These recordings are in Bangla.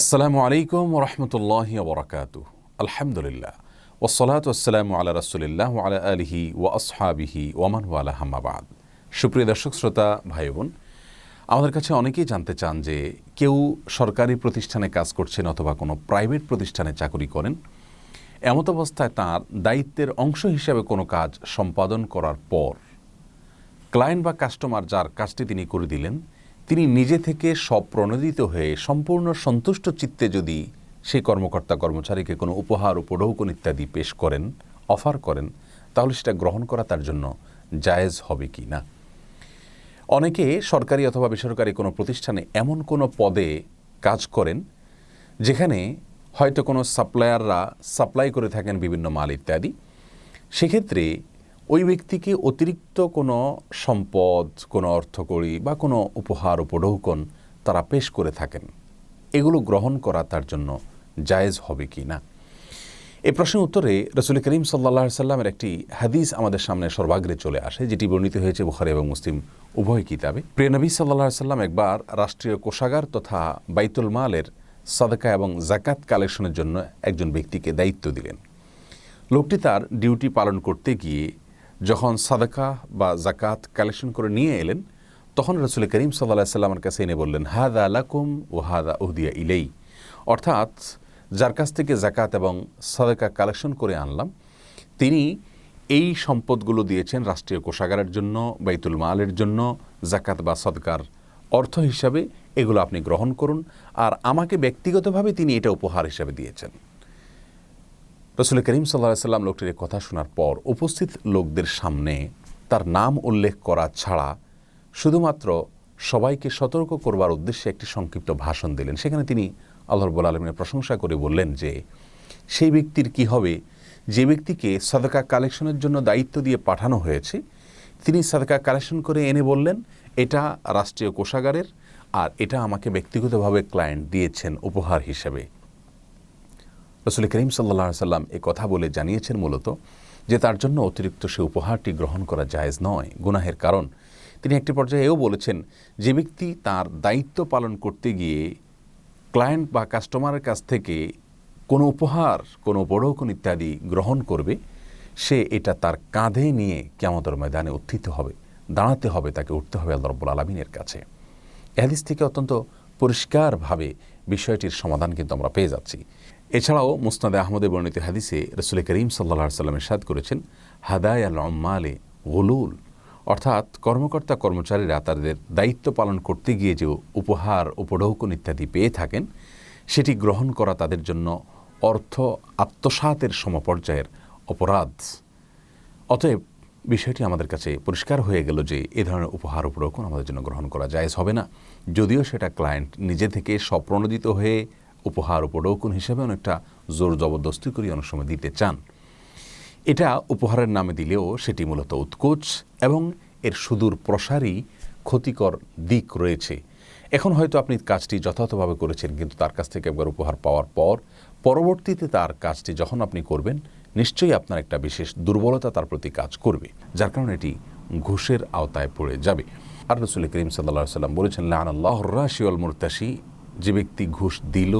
আসসালামু আলাইকুম রহমতুল্লাহ বরকাত আলহামদুলিল্লাহ। ওসলাত ওসালাম আলা রসুলিল্লাহ আলা আলহি ও আসহাবিহি ওমান ওয়ালা হাম্মাবাদ সুপ্রিয় দর্শক, শ্রোতা ভাই বোন আমাদের কাছে অনেকেই জানতে চান যে কেউ সরকারি প্রতিষ্ঠানে কাজ করছেন অথবা কোনো প্রাইভেট প্রতিষ্ঠানে চাকরি করেন, এমত অবস্থায় তার দায়িত্বের অংশ হিসাবে কোনো কাজ সম্পাদন করার পর ক্লায়েন্ট বা কাস্টমার যার কাজটি তিনি করে দিলেন তিনি নিজে থেকে স্বপ্রণোদিত হয়ে সম্পূর্ণ সন্তুষ্ট চিত্তে যদি সেই কর্মকর্তা কর্মচারীকে কোনো উপহার উপঢৌকন ইত্যাদি পেশ করেন, অফার করেন, তাহলে সেটা গ্রহণ করা তার জন্য জায়েজ হবে কি না? অনেকে সরকারি অথবা বেসরকারি কোনো প্রতিষ্ঠানে এমন কোনো পদে কাজ করেন, যেখানে হয়তো কোনো সাপ্লায়াররা সাপ্লাই করে থাকেন বিভিন্ন মাল ইত্যাদি। সেক্ষেত্রে ওই ব্যক্তিকে অতিরিক্ত কোনো সম্পদ, কোনো অর্থকড়ি বা কোনো উপহার, উপঢৌকন তারা পেশ করে থাকেন। এগুলো গ্রহণ করা তার জন্য জায়েজ হবে কি না? এ প্রশ্নের উত্তরে রসুল করিম সাল্লা সাল্লামের একটি হাদিস আমাদের সামনে সর্বাগ্রে চলে আসে, যেটি বর্ণিত হয়েছে বুখারি এবং মুসলিম উভয় কিতাবে। প্রিয় নবী সাল্লাহ সাল্লাম একবার রাষ্ট্রীয় কোষাগার তথা বাইতুল মালের সাদকা এবং জাকাত কালেকশনের জন্য একজন ব্যক্তিকে দায়িত্ব দিলেন। লোকটি তার ডিউটি পালন করতে গিয়ে যখন সাদাকা বা জাকাত কালেকশন করে নিয়ে এলেন, তখন রসুল করিম সাল্লাহ সাল্লামের কাছে এনে বললেন হাদা আলাকুম ও হাদা উহদিয়া ইলেই অর্থাৎ যার কাছ থেকে জাকাত এবং সাদাকা কালেকশন করে আনলাম, তিনি এই সম্পদগুলো দিয়েছেন রাষ্ট্রীয় কোষাগারের জন্য, বাইতুল মালের জন্য জাকাত বা সদকার অর্থ হিসাবে এগুলো আপনি গ্রহণ করুন, আর আমাকে ব্যক্তিগতভাবে তিনি এটা উপহার হিসাবে দিয়েছেন। রসুল করিম সাল্লা সাল্লাম লোকটির কথা শোনার পর উপস্থিত লোকদের সামনে তার নাম উল্লেখ করা ছাড়া শুধুমাত্র সবাইকে সতর্ক করবার উদ্দেশ্যে একটি সংক্ষিপ্ত ভাষণ দিলেন। সেখানে তিনি আল্লাহ রব্বুল আলমিনের প্রশংসা করে বললেন যে, সেই ব্যক্তির কি হবে? যে ব্যক্তিকে সাদাকা কালেকশনের জন্য দায়িত্ব দিয়ে পাঠানো হয়েছে, তিনি সাদাকা কালেকশন করে এনে বললেন, এটা রাষ্ট্রীয় কোষাগারের আর এটা আমাকে ব্যক্তিগতভাবে ক্লায়েন্ট দিয়েছেন উপহার হিসেবে। রসুল করিম সাল্লা সাল্লাম এ কথা বলে জানিয়েছেন মূলত যে তার জন্য অতিরিক্ত সে উপহারটি গ্রহণ করা জায়েজ নয়, গুনাহের কারণ। তিনি একটি পর্যায়ে এও বলেছেন, যে ব্যক্তি তার দায়িত্ব পালন করতে গিয়ে ক্লায়েন্ট বা কাস্টমারের কাছ থেকে কোনো উপহার, কোনো বড়ৌকন ইত্যাদি গ্রহণ করবে, সে এটা তার কাঁধে নিয়ে কেমতর ময়দানে উত্থিত হবে, দাঁড়াতে হবে, তাকে উঠতে হবে আল্লাহ রব্বুল আলমিনের কাছে। এহাদিস থেকে অত্যন্ত পরিষ্কারভাবে বিষয়টির সমাধান কিন্তু আমরা পেয়ে যাচ্ছি। এছাড়াও মুস্তাদে আহমদে বর্ণিত হাদিসে রসুল করিম সাল্লা সাল্লাম সাদ করেছেন, হাদায় আল অম্মালে গলুল। অর্থাৎ কর্মকর্তা, কর্মচারীরা তাদের দায়িত্ব পালন করতে গিয়ে যে উপহার উপঢৌকন ইত্যাদি পেয়ে থাকেন, সেটি গ্রহণ করা তাদের জন্য অর্থ আত্মসাতের সমপর্যায়ের অপরাধ। অতএব বিষয়টি আমাদের কাছে পরিষ্কার হয়ে গেল যে এ ধরনের উপহার, উপঢৌকন আমাদের জন্য গ্রহণ করা জায়জ হবে না। যদিও সেটা ক্লায়েন্ট নিজে থেকে স্বপ্রণোদিত হয়ে উপহার উপঢৌকন হিসেবে অনেকটা জোর জবরদস্তি করে অনেক সময় দিতে চান। এটা উপহারের নামে দিলেও সেটি মূলত উৎকোচ এবং এর সুদূর প্রসারী ক্ষতিকর দিক রয়েছে। এখন হয়তো আপনি কাজটি যথাযথভাবে করেছেন কিন্তু তার কাছ থেকে একবার উপহার পাওয়ার পর পরবর্তীতে তার কাজটি যখন আপনি করবেন, নিশ্চয়ই আপনার একটা বিশেষ দুর্বলতা তার প্রতি কাজ করবে, যার কারণে এটি ঘুষের আওতায় পড়ে যাবে। আর রসুল করিম সাল্লা সাল্লাম বলেছেন লান আল্লাহ রাশিউল মুরতাসি যে ব্যক্তি ঘুষ দিল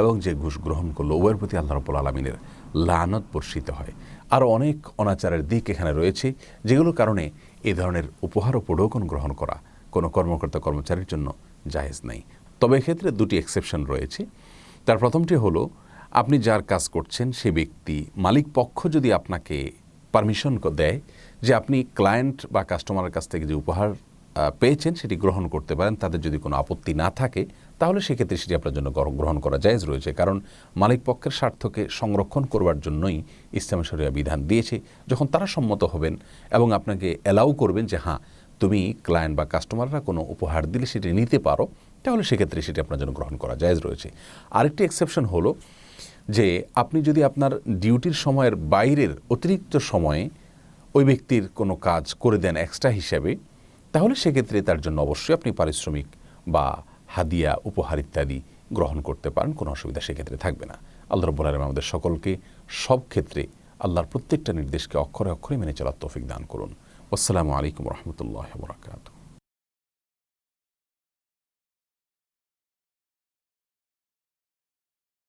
এবং যে ঘুষ গ্রহণ করল, উভয়ের প্রতি আল্লাহ রব্বুল আলমিনের লানত বর্ষিত হয়। আরও অনেক অনাচারের দিক এখানে রয়েছে, যেগুলোর কারণে এ ধরনের উপহার ও প্রডোকন গ্রহণ করা কোনো কর্মকর্তা কর্মচারীর জন্য জায়েজ নেই। তবে এক্ষেত্রে দুটি এক্সেপশন রয়েছে। তার প্রথমটি হলো, আপনি যার কাজ করছেন, সে ব্যক্তি মালিক পক্ষ যদি আপনাকে পারমিশন দেয় যে আপনি ক্লায়েন্ট বা কাস্টমারের কাছ থেকে যে উপহার পেয়েছেন, সেটি গ্রহণ করতে পারেন। তাদের যদি কোনো আপত্তি না থাকে, তাহলে সেক্ষেত্রে সেটি আপনার জন্য গ্রহণ করা জায়েজ রয়েছে। কারণ মালিক পক্ষের স্বার্থকে সংরক্ষণ করবার জন্যই ইসলাম শরিয়া বিধান দিয়েছে। যখন তারা সম্মত হবেন এবং আপনাকে অ্যালাউ করবেন যে হ্যাঁ তুমি ক্লায়েন্ট বা কাস্টমাররা কোনো উপহার দিলে সেটি নিতে পারো, তাহলে সেক্ষেত্রে সেটি আপনার জন্য গ্রহণ করা জায়েজ রয়েছে। আরেকটি এক্সেপশন হলো যে, আপনি যদি আপনার ডিউটির সময়ের বাইরের অতিরিক্ত সময়ে ওই ব্যক্তির কোনো কাজ করে দেন এক্সট্রা হিসেবে তাহলে সেক্ষেত্রে তার জন্য অবশ্যই আপনি পারিশ্রমিক বা হাদিয়া, উপহার ইত্যাদি গ্রহণ করতে পারেন, কোনো অসুবিধা সেক্ষেত্রে থাকবে না। আল্লাহ রব্বুল আলম আমাদের সকলকে সব ক্ষেত্রে আল্লাহর প্রত্যেকটা নির্দেশকে অক্ষরে অক্ষরে মেনে চলার তৌফিক দান করুন। আসসালামু আলাইকুম রহমতুল্লাহ বরাকাতু